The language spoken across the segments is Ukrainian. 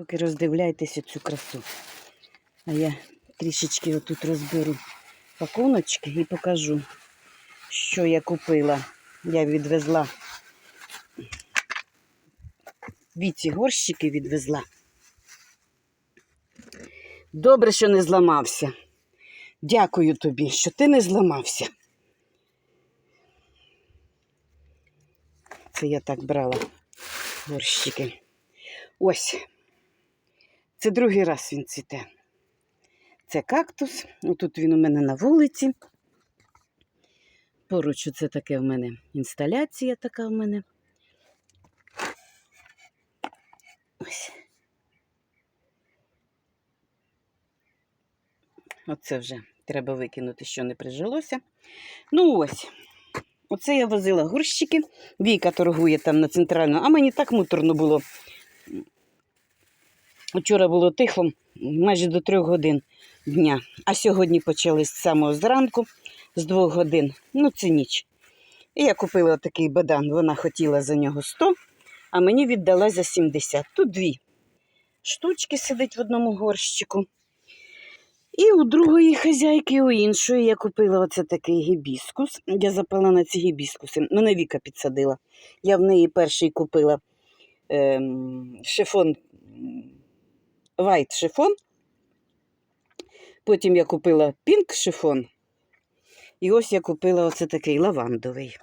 Поки роздивляйтеся цю красу. А я трішечки отут розберу пакуночки і покажу, що я купила. Я відвезла. Віці горщики відвезла. Добре, що не зламався. Дякую тобі, що ти не зламався. Це я так брала горщики. Ось. Це другий раз він цвіте. Це кактус. Отут він у мене на вулиці. Поруч це таке в мене інсталяція така в мене. Ось. Оце вже треба викинути, що не прижилося. Ну ось. Оце я возила горщики. Віка торгує там на центральному, а мені так муторно було. Вчора було тихо, майже до трьох годин дня. А сьогодні почали з самого зранку, з двох годин. Ну, це ніч. І я купила такий бадан. Вона хотіла за нього 100, а мені віддала за 70. Тут дві штучки сидить в одному горщику. І у другої хазяйки, у іншої я купила оце такий гібіскус. Я запала на ці гібіскуси. Мене Віка підсадила. Я в неї перший купила ем, шифон, вайт шифон. Потім я купила пінк шифон. І ось я купила оце такий лавандовий.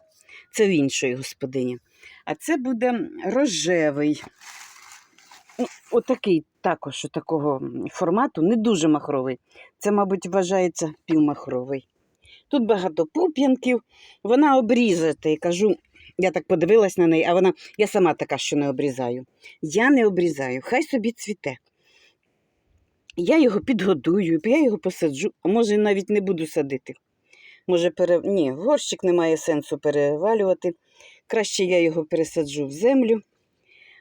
Це в іншої господині. А це буде рожевий. Ну, Отакий також такого формату, не дуже махровий. Це, мабуть, вважається півмахровий. Тут багато пуп'янків, вона обрізати. І кажу, я так подивилась на неї, а вона, я сама така, що не обрізаю. Я не обрізаю, хай собі цвіте. Я його підгодую, я його посаджу, а може навіть не буду садити. Може, пере... Ні, горщик немає сенсу перевалювати. Краще я його пересаджу в землю,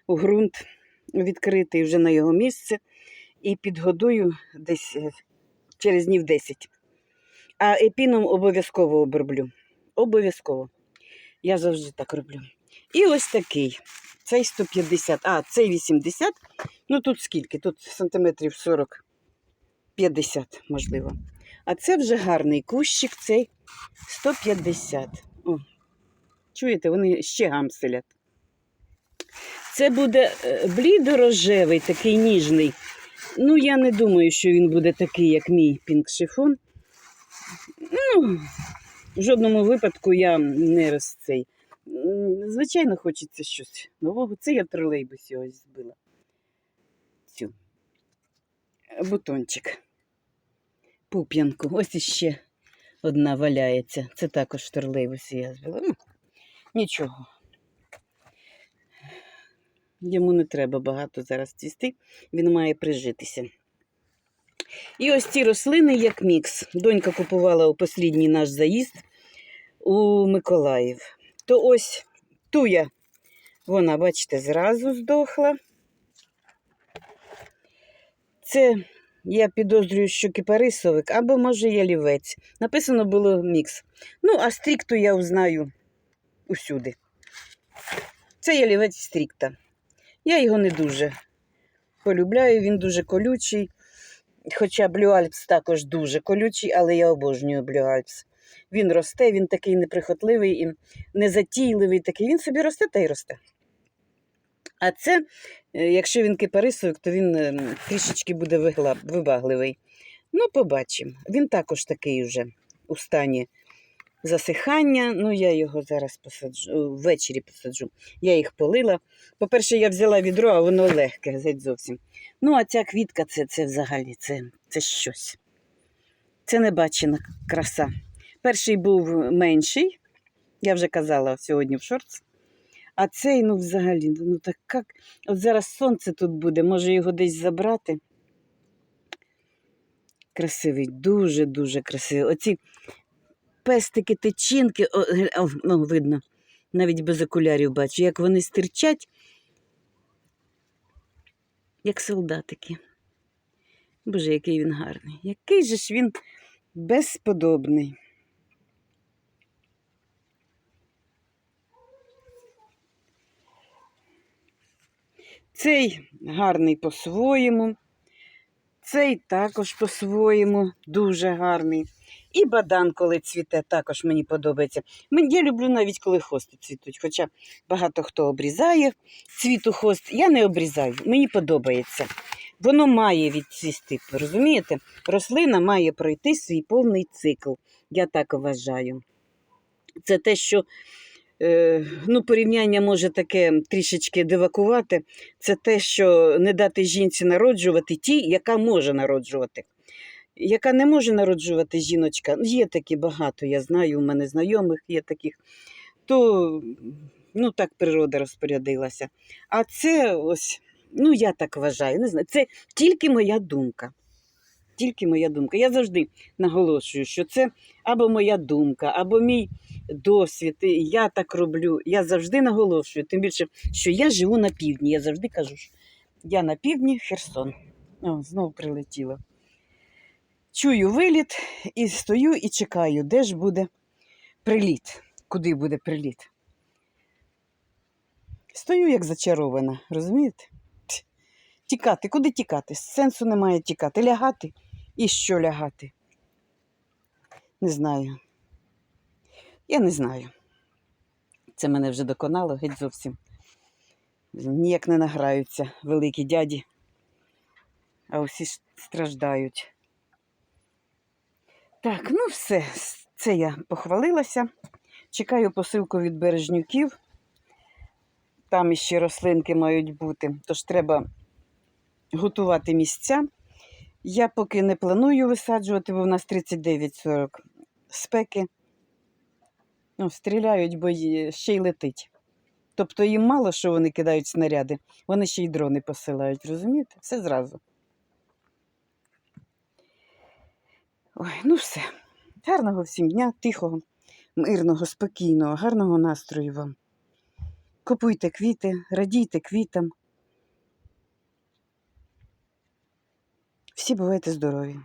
у ґрунт відкритий вже на його місце і підгодую десь е, через днів 10. А епіном обов'язково оброблю. Обов'язково. Я завжди так роблю. І ось такий. Цей 150, а цей 80. Ну тут скільки? Тут сантиметрів 40, 50, можливо. А це вже гарний кущик, цей 150. О, чуєте, вони ще гамселять. Це буде е, блідорожевий, такий ніжний. Ну, я не думаю, що він буде такий, як мій пінк шифон. Ну, в жодному випадку я не роз цей. Звичайно, хочеться щось нового. Це я в тролейбусі ось збила. Цю бутончик. Пуп'янку. Ось іще одна валяється. Це також тролейбусі я збила. Ну, нічого. Йому не треба багато зараз цвісти, він має прижитися. І ось ці рослини як мікс. Донька купувала у послідній наш заїзд у Миколаїв. То ось туя, вона, бачите, зразу здохла. Це я підозрюю, що кипарисовик або, може, ялівець. Написано було мікс. Ну, а стрікту я узнаю усюди. Це ялівець стрікта. Я його не дуже полюбляю, він дуже колючий. Хоча Alps також дуже колючий, але я обожнюю Alps. Він росте, він такий неприхотливий і незатійливий такий. Він собі росте та й росте. А це, е, якщо він кипарисовик, то він е, трішечки буде вибагливий. Ну, побачимо. Він також такий вже у стані засихання. Ну, я його зараз посаджу, ввечері посаджу. Я їх полила. По-перше, я взяла відро, а воно легке, геть зовсім. Ну, а ця квітка це, це взагалі це, це щось. Це небачена краса. Перший був менший, я вже казала сьогодні в шортс. А цей, ну, взагалі, ну так як. От зараз сонце тут буде, може його десь забрати. Красивий, дуже-дуже красивий. Оці пестики, тичинки, о, ге- о, ну, видно, навіть без окулярів бачу, як вони стирчать, як солдатики. Боже, який він гарний. Який же ж він безподобний. Цей гарний по-своєму. Цей також по-своєму дуже гарний. І бадан, коли цвіте, також мені подобається. Я люблю навіть, коли хости цвітуть. Хоча багато хто обрізає цвіту хост. Я не обрізаю, мені подобається. Воно має відцвісти, розумієте? Рослина має пройти свій повний цикл. Я так вважаю. Це те, що ну, порівняння може таке трішечки дивакувати. Це те, що не дати жінці народжувати ті, яка може народжувати. Яка не може народжувати жіночка, ну, є такі багато, я знаю, у мене знайомих є таких, то ну, так природа розпорядилася. А це ось, ну я так вважаю, не знаю, це тільки моя думка. Тільки моя думка. Я завжди наголошую, що це або моя думка, або мій досвід. Я так роблю. Я завжди наголошую, тим більше, що я живу на півдні. Я завжди кажу, що я на півдні Херсон. О, знову прилетіло. Чую виліт і стою і чекаю, де ж буде приліт, куди буде приліт. Стою як зачарована, розумієте? Тікати, куди тікати? Сенсу немає тікати. Лягати і що лягати? Не знаю. Я не знаю. Це мене вже доконало геть зовсім. Ніяк не награються великі дяді, а усі страждають. Так, ну все, це я похвалилася. Чекаю посилку від бережнюків. Там іще рослинки мають бути, тож треба готувати місця. Я поки не планую висаджувати, бо в нас 39-40 спеки. Ну, стріляють, бо ще й летить. Тобто їм мало, що вони кидають снаряди, вони ще й дрони посилають, розумієте? Все зразу. Ой, ну все. Гарного всім дня, тихого, мирного, спокійного, гарного настрою вам. Купуйте квіти, радійте квітам. Всі бувайте здорові.